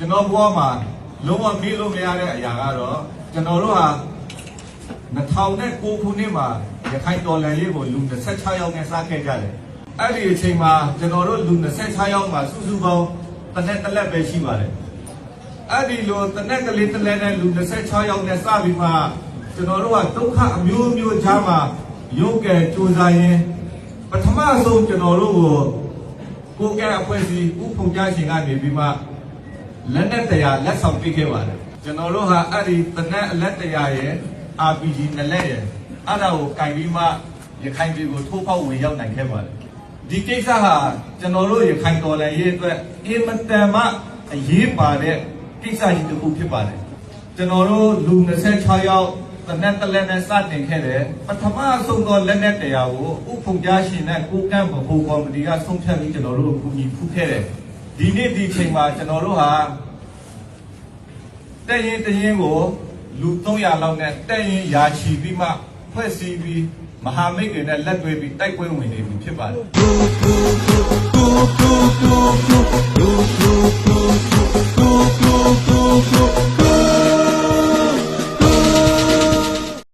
ကျွန်တော်ဘဝမှာလုံးဝမေ့လို့မရတဲ့အရာကတော့ကျွန်တော်တို့ဟာ2009ခုနှစ်မှာရခိုင်တော်လှန်ရေးကိုလူ26ယောက်နဲ့စခဲ့ကြတယ်။အဲ့ဒီအချိန်မှာကျွန်တော်တို့လူ26ယောက်မှာစုစုပေါင်းတစ်လက်တစ်လက်ပဲရှိပါတယ်။အဲ့ဒီလိုတစ်နက်ကလေးတစ်လက်နဲ့လူ26ယောက်နဲ့စပြီးမှကျွန်တော်တို့ကဒုက္ခအမျိုးမျိုးကြားမှာရုပ်ကဲစူးစမ်းရင်ပထမဆုံးကျွန်တော်တို့ကိုကိုယ်ကဲအဖွဲ့အစည်းဥဖုန်ကြားရှင်ကနေပြီးမှ လက်နဲ့တရားလက်ဆောင်ပေးခဲ့ပါတယ်ကျွန်တော်တို့ဟာအဲ့ဒီတနက်အလက်တရားရဲ့ RPG နှစ်လက်ရဲ့အဲ့ဒါကိုကင်ပြီးမှရခိုင်ပြည်ကိုထိုးဖောက်ဝင်ရောက်နိုင်ခဲ့ပါတယ်ဒီကိစ္စဟာကျွန်တော်တို့ရခိုင်တော်လှန်ရေးအတွက်အင်မတန်မှအရေးပါတဲ့ကိစ္စကြီးတစ်ခုဖြစ်ပါတယ်ကျွန်တော်တို့လူ26ယောက်တနက်တစ်လက်နဲ့စတင်ခဲ့တယ်ပထမဆုံးသောလက်နဲ့တရားကိုဥဖုန်ကြားရှင်နဲ့ကိုကန့်ဗဟိုကော်မတီကဆုံးဖြတ်ပြီးကျွန်တော်တို့ကိုကူညီဖူးခဲ့တယ် ဒီနေ့ဒီချိန်မှာကျွန်တော်တို့ဟာတက်ရင်တရင်ကိုလူ300လောက်နဲ့တက်ရင်ယာချီပြီးမှဖွဲ့စည်းပြီးမဟာမိတ်တွေနဲ့လက်တွဲပြီးတိုက်ပွဲဝင်နေပြီဖြစ်ပါတယ်